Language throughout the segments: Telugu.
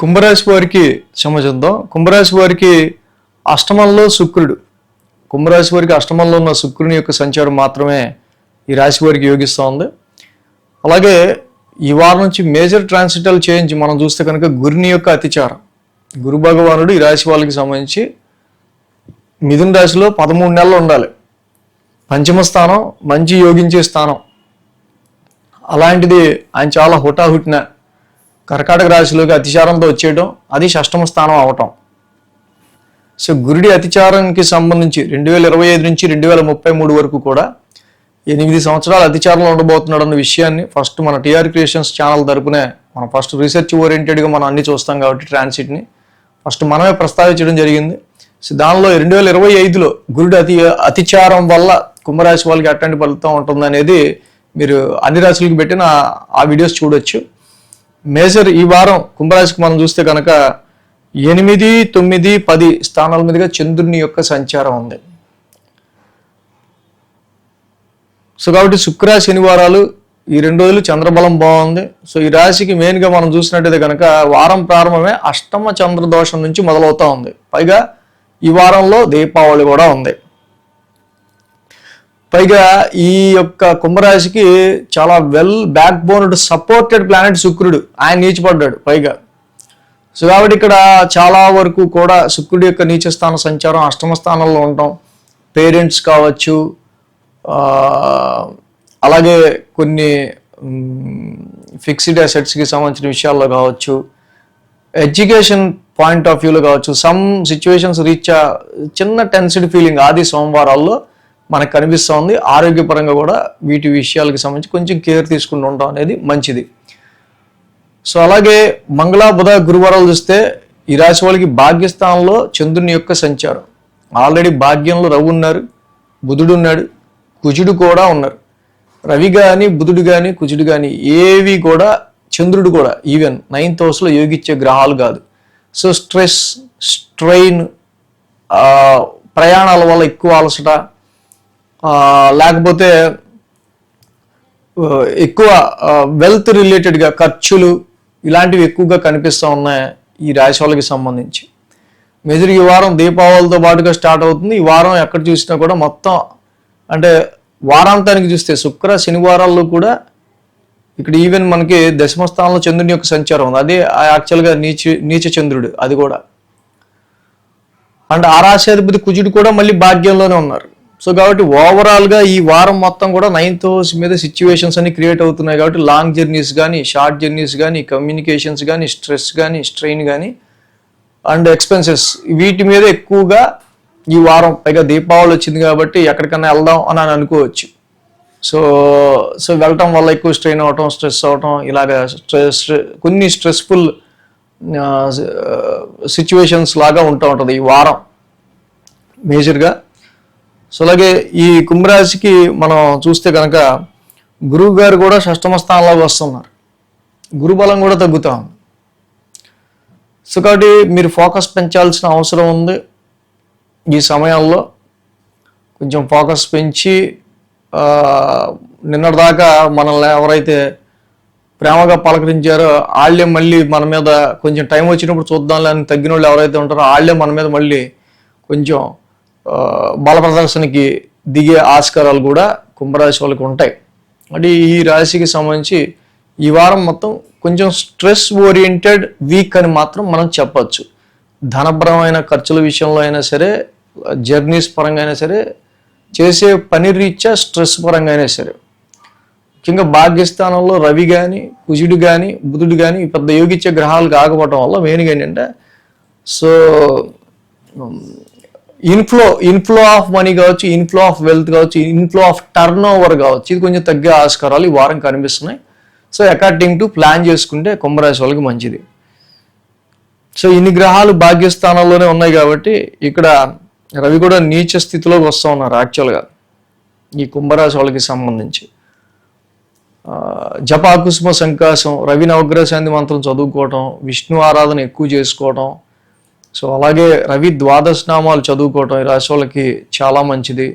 కుంభరాశి వారికి సంబంధించుద్దాం కుంభరాశి వారికి అష్టమంలో శుక్రుడు. కుంభరాశి వారికి అష్టమంలో ఉన్న శుక్రుని యొక్క సంచారం మాత్రమే ఈ రాశి వారికి యోగిస్తూ ఉంది. అలాగే ఈ వారం నుంచి మేజర్ ట్రాన్సిటల్ చేంజ్ మనం చూస్తే కనుక గురుని యొక్క అతిచారం. గురు భగవానుడు ఈ రాశి వాళ్ళకి సంబంధించి మిథున రాశిలో పదమూడు నెలలు ఉండాలి. పంచమ స్థానం మంచి యోగించే స్థానం. అలాంటిది ఆయన చాలా హుటాహుటిన కర్కాటక రాశిలోకి అతిచారంతో వచ్చేయడం అది షష్టమ స్థానం అవటం. సో గురుడి అతిచారానికి సంబంధించి రెండు వేల ఇరవై ఐదు నుంచి రెండు వేల ముప్పై మూడు వరకు కూడా ఎనిమిది సంవత్సరాలు అతిచారంలో ఉండబోతున్నాడు అన్న విషయాన్ని ఫస్ట్ మన టీఆర్ క్రియేషన్స్ ఛానల్ తరపునే మనం ఫస్ట్ రీసెర్చ్ ఓరియంటెడ్గా మనం అన్ని చూస్తాం కాబట్టి ట్రాన్సిట్ని ఫస్ట్ మనమే ప్రస్తావించడం జరిగింది. సో దానిలో రెండు వేల ఇరవై ఐదులో గురుడి అతి అతిచారం వల్ల కుంభరాశి వాళ్ళకి అట్లాంటి ఫలితం ఉంటుంది అనేది మీరు అన్ని రాశులకు పెట్టిన ఆ వీడియోస్ చూడొచ్చు. మేజర్ ఈ వారం కుంభరాశికి మనం చూస్తే కనుక ఎనిమిది తొమ్మిది పది స్థానాల మీదుగా చంద్రుని యొక్క సంచారం ఉంది. సో కాబట్టి శుక్ర శనివారాలు ఈ రెండు రోజులు చంద్రబలం బాగుంది. సో ఈ రాశికి మెయిన్గా మనం చూసినట్టయితే కనుక వారం ప్రారంభమే అష్టమ చంద్ర దోషం నుంచి మొదలవుతూ ఉంది. పైగా ఈ వారంలో దీపావళి కూడా ఉంది. పైగా ఈ యొక్క కుంభరాశికి చాలా వెల్ బ్యాక్ బోన్డ్ సపోర్టెడ్ ప్లానెట్ శుక్రుడు. ఆయన నీచిపడ్డాడు పైగా. సో కాబట్టి ఇక్కడ చాలా వరకు కూడా శుక్రుడి యొక్క నీచస్థాన సంచారం అష్టమ స్థానంలో ఉండటం పేరెంట్స్ కావచ్చు అలాగే కొన్ని ఫిక్స్డ్ అసెట్స్కి సంబంధించిన విషయాల్లో కావచ్చు ఎడ్యుకేషన్ పాయింట్ ఆఫ్ వ్యూలో కావచ్చు సమ్ సిచ్యువేషన్స్ రీచ్ చిన్న టెన్సిడ్ ఫీలింగ్ ఆది సోమవారాల్లో మనకు కనిపిస్తూ ఉంది. ఆరోగ్యపరంగా కూడా వీటి విషయాలకు సంబంధించి కొంచెం కేర్ తీసుకుంటూ ఉండడం అనేది మంచిది. సో అలాగే మంగళ బుధ గురువారాలు చూస్తే ఈ రాశి వాళ్ళకి భాగ్యస్థానంలో చంద్రుని యొక్క సంచారం. ఆల్రెడీ భాగ్యంలో రవి ఉన్నారు బుధుడు ఉన్నాడు కుజుడు కూడా ఉన్నారు. రవి కానీ బుధుడు కానీ కుజుడు కానీ ఏవి కూడా చంద్రుడు కూడా ఈవెన్ నైన్త్ హౌస్లో యోగిచ్చే గ్రహాలు కాదు. సో స్ట్రెస్ స్ట్రెయిన్ ప్రయాణాల వల్ల ఎక్కువ అలసట లేకపోతే ఎక్కువ వెల్త్ రిలేటెడ్గా ఖర్చులు ఇలాంటివి ఎక్కువగా కనిపిస్తూ ఉన్నాయి ఈ రాశి వాళ్ళకి సంబంధించి. మెజర్ ఈ వారం దీపావళితో పాటుగా స్టార్ట్ అవుతుంది. ఈ వారం ఎక్కడ చూసినా కూడా మొత్తం అంటే వారాంతానికి చూస్తే శుక్ర శనివారాల్లో కూడా ఇక్కడ ఈవెన్ మనకి దశమ స్థానంలో చంద్రుని యొక్క సంచారం ఉంది. అదే యాక్చువల్గా నీచ నీచ చంద్రుడు అది కూడా. అండ్ ఆ రాశాధిపతి కుజుడు కూడా మళ్ళీ భాగ్యంలోనే ఉన్నారు. సో కాబట్టి ఓవరాల్గా ఈ వారం మొత్తం కూడా నైన్త్ హౌస్ మీద సిచ్యువేషన్స్ అన్ని క్రియేట్ అవుతున్నాయి కాబట్టి లాంగ్ జర్నీస్ కానీ షార్ట్ జర్నీస్ కానీ కమ్యూనికేషన్స్ కానీ స్ట్రెస్ కానీ స్ట్రెయిన్ కానీ అండ్ ఎక్స్పెన్సెస్ వీటి మీద ఎక్కువగా ఈ వారం పైగా దీపావళి వచ్చింది కాబట్టి ఎక్కడికైనా వెళ్దాం అని అని అనుకోవచ్చు. సో సో వెళ్ళటం వల్ల ఎక్కువ స్ట్రెయిన్ అవటం స్ట్రెస్ అవటం ఇలాగ స్ట్రెస్ కొన్ని స్ట్రెస్ఫుల్ సిచ్యువేషన్స్ లాగా ఉంటూ ఉంటుంది ఈ వారం. మేజర్గా సో అలాగే ఈ కుంభరాశికి మనం చూస్తే కనుక గురువు గారు కూడా షష్టమ స్థానంలోకి వస్తున్నారు. గురుబలం కూడా తగ్గుతూ ఉంది. సో కాబట్టి మీరు ఫోకస్ పెంచాల్సిన అవసరం ఉంది. ఈ సమయంలో కొంచెం ఫోకస్ పెంచి నిన్నటిదాకా మనల్ని ఎవరైతే ప్రేమగా పలకరించారో వాళ్ళే మళ్ళీ మన మీద కొంచెం టైం వచ్చినప్పుడు చూద్దాంలే అని తగ్గిన వాళ్ళు ఎవరైతే ఉంటారో వాళ్ళే మన మీద మళ్ళీ కొంచెం బల ప్రదర్శనకి దిగే ఆస్కారాలు కూడా కుంభరాశి వాళ్ళకి ఉంటాయి. అంటే ఈ రాశికి సంబంధించి ఈ వారం మొత్తం కొంచెం స్ట్రెస్ ఓరియంటెడ్ వీక్ అని మాత్రం మనం చెప్పచ్చు. ధనపరమైన ఖర్చుల విషయంలో అయినా సరే జర్నీస్ పరంగా అయినా సరే చేసే పని రీత్యా స్ట్రెస్ పరంగా అయినా సరే. ముఖ్యంగా భాగ్యస్థానంలో రవి కానీ కుజుడు కానీ బుధుడు కానీ పెద్ద యోగిచ్చే గ్రహాలు కాకపోవటం వల్ల మెయిన్గా ఏంటంటే so inflow inflow of money కావచ్చు ఇన్ఫ్లో ఆఫ్ వెల్త్ కావచ్చు ఇన్ఫ్లో ఆఫ్ టర్న్ ఓవర్ కావచ్చు ఇది కొంచెం తగ్గే ఆస్కారాలు ఈ వారం కనిపిస్తున్నాయి. సో అకార్డింగ్ టు ప్లాన్ చేసుకుంటే కుంభరాశి వాళ్ళకి మంచిది. సో ఇన్ని గ్రహాలు భాగ్యస్థానాల్లోనే ఉన్నాయి కాబట్టి ఇక్కడ రవి కూడా నీచ స్థితిలోకి వస్తూ ఉన్నారు యాక్చువల్గా ఈ కుంభరాశి వాళ్ళకి సంబంధించి. జపాకుసుమ సంకాసం రవి నవగ్రహ శాంతి మంత్రం చదువుకోవటం విష్ణు ఆరాధన ఎక్కువ చేసుకోవటం సో అలాగే రవి ద్వాదశ నామాలు చదువుకోవటం ఈ రాశి వాళ్ళకి చాలా మంచిది.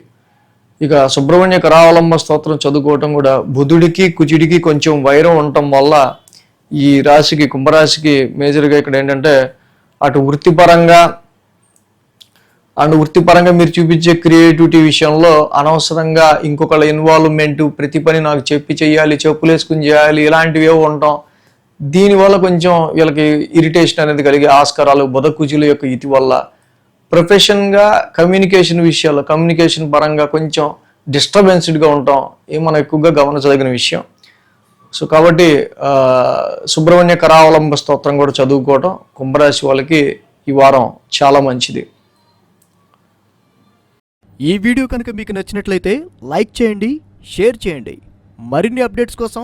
ఇక సుబ్రహ్మణ్య కరావలంబ స్తోత్రం చదువుకోవటం కూడా బుధుడికి కుజుడికి కొంచెం వైరం ఉండటం వల్ల ఈ రాశికి కుంభరాశికి మేజర్గా ఇక్కడ ఏంటంటే అటు వృత్తిపరంగా అండ్ వృత్తిపరంగా మీరు చూపించే క్రియేటివిటీ విషయంలో అనవసరంగా ఇంకొకళ్ళ ఇన్వాల్వ్మెంట్ ప్రతి పని నాకు చెప్పి చేయాలి చెప్పులేసుకుని చేయాలి ఇలాంటివి ఏవో దీనివల్ల కొంచెం వీళ్ళకి ఇరిటేషన్ అనేది కలిగే ఆస్కారాలు బుధకుజుల యొక్క ఇతి వల్ల ప్రొఫెషన్గా కమ్యూనికేషన్ విషయాల్లో కమ్యూనికేషన్ పరంగా కొంచెం డిస్టర్బెన్స్డ్గా ఉంటాం ఇది మనం ఎక్కువగా గమనించదగిన విషయం. సో కాబట్టి సుబ్రహ్మణ్య కరావలంబ స్తోత్రం కూడా చదువుకోవటం కుంభరాశి వాళ్ళకి ఈ వారం చాలా మంచిది. ఈ వీడియో కనుక మీకు నచ్చినట్లయితే లైక్ చేయండి షేర్ చేయండి. మరిన్ని అప్డేట్స్ కోసం